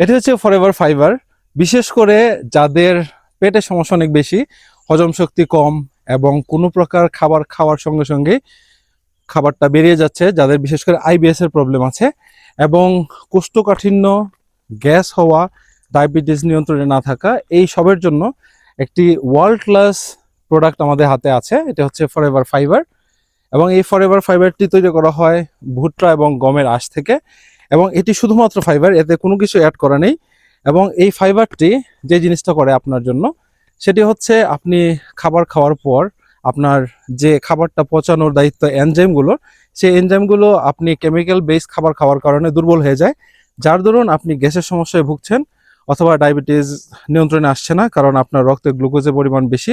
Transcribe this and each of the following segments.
এটা হচ্ছে forever fibre বিশেষ করে যাদের পেটের সমস্যা অনেক বেশি, হজম শক্তি কম এবং কোনো প্রকার খাবার খাওয়ার সঙ্গে সঙ্গে খাবারটা বেরিয়ে যাচ্ছে, যাদের বিশেষ করে আইবিএস এর প্রবলেম আছে এবং কোষ্ঠকাঠিন্য, গ্যাস হওয়া ডায়াবেটিস নিয়ন্ত্রণে না থাকা, এই সবের জন্য একটি ওয়ার্ল্ড ক্লাস প্রোডাক্ট আমাদের হাতে আছে, এটা হচ্ছে ফরএভার ফাইবার এবং এই ফরএভার ফাইবারটি তৈরি করা হয় ভুট্টা এবং গমের আঁশ থেকে। এবং এটি শুধুমাত্র ফাইবার এতে কোনো কিছু অ্যাড করা নেই। এবং এই ফাইবারটি যে জিনিসটা করে আপনার জন্য, সেটি হচ্ছে আপনি খাবার খাওয়ার পর আপনার যে খাবারটা পচানোর দায়িত্ব এনজাইমগুলো সেই এনজাইমগুলো আপনি কেমিক্যাল বেস খাবার খাওয়ার কারণে দুর্বল হয়ে যায়। যার দরুন আপনি গ্যাসের সমস্যায় ভুগছেন অথবা ডায়াবেটিস নিয়ন্ত্রণে আসছে না, কারণ আপনার রক্তে গ্লুকোজের পরিমাণ বেশি।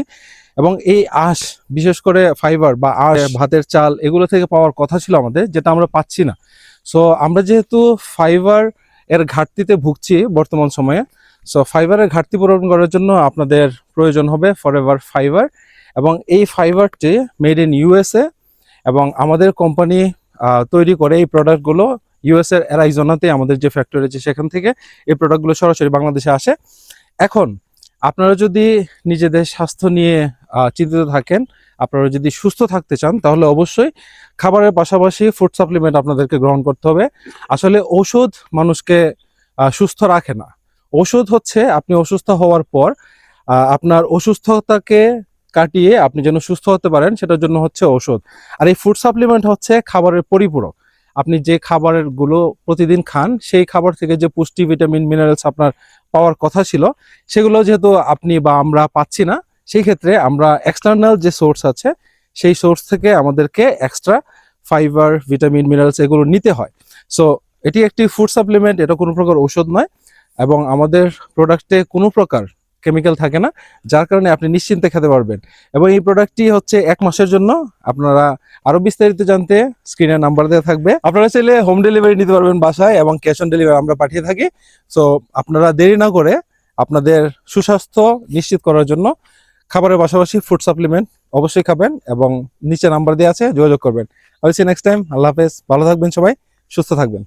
এবং এই আঁশ, বিশেষ করে ফাইবার বা আঁশ, ভাতের চাল, এগুলো থেকে পাওয়ার কথা ছিল আমাদের, যেটা আমরা পাচ্ছি না। সো আমরা যেহেতু ফাইবার এর ঘাটতিতে ভুগছি বর্তমান সময়ে সো ফাইবারের ঘাটতি পূরণ করার জন্য আপনাদের প্রয়োজন হবে ফরএভার ফাইবার এবং এই ফাইবারটি মেড ইন ইউএসএ এবং আমাদের কোম্পানি তৈরি করে এই প্রোডাক্টগুলো ইউএস এর অ্যারাইজোনাতে আমাদের যে ফ্যাক্টরি আছে সেখান থেকে এই প্রোডাক্টগুলো সরাসরি বাংলাদেশে আসে। এখন, আপনারা যদি নিজেদের স্বাস্থ্য নিয়ে চিন্তিত থাকেন আপনারা যদি সুস্থ থাকতে চান, তাহলে অবশ্যই খাবারের পাশাপাশি ফুড সাপ্লিমেন্ট আপনাদেরকে গ্রহণ করতে হবে। আসলে ওষুধ মানুষকে সুস্থ রাখে না। ওষুধ হচ্ছে আপনি অসুস্থ হওয়ার পর আপনার অসুস্থতাকে কাটিয়ে আপনি যেন সুস্থ হতে পারেন, সেটার জন্য হচ্ছে ওষুধ আর এই ফুড সাপ্লিমেন্ট হচ্ছে খাবারের পরিপূরক। আপনি যে খাবারেরগুলো প্রতিদিন খান, সেই খাবার থেকে যে পুষ্টি ভিটামিন মিনারেলস আপনার পাওয়ার কথা ছিল, সেগুলো যেহেতু আপনি বা আমরা পাচ্ছি না সেই ক্ষেত্রে আমরা এক্সটার্নাল যে সোর্স আছে, সেই সোর্স থেকে আমাদেরকে এক্সট্রা ফাইবার ভিটামিন মিনারেলস এগুলো নিতে হয়। সো এটি একটি ফুড সাপ্লিমেন্ট এটা কোনো প্রকার ঔষধ নয় এবং আমাদের প্রোডাক্টে কোনো প্রকার কেমিক্যাল থাকে না, যার কারণে আপনি নিশ্চিন্তে খেতে পারবেন। এবং এই প্রোডাক্টটি হচ্ছে এক মাসের জন্য। আপনারা আরও বিস্তারিত জানতে স্ক্রিনের নাম্বার দেওয়া থাকবে। আপনারা চাইলে হোম ডেলিভারি নিতে পারবেন বাসায় এবং ক্যাশ অন ডেলিভারি আমরা পাঠিয়ে থাকি। সো আপনারা দেরি না করে আপনাদের সুস্বাস্থ্য নিশ্চিত করার জন্য খাবারের পাশাপাশি ফুড সাপ্লিমেন্ট অবশ্যই খাবেন এবং নিচে নাম্বার দিয়ে আছে যোগাযোগ করবেন। আলসি নেক্সট টাইম আল্লাহ হাফেজ। ভালো থাকবেন সবাই। সুস্থ থাকবেন।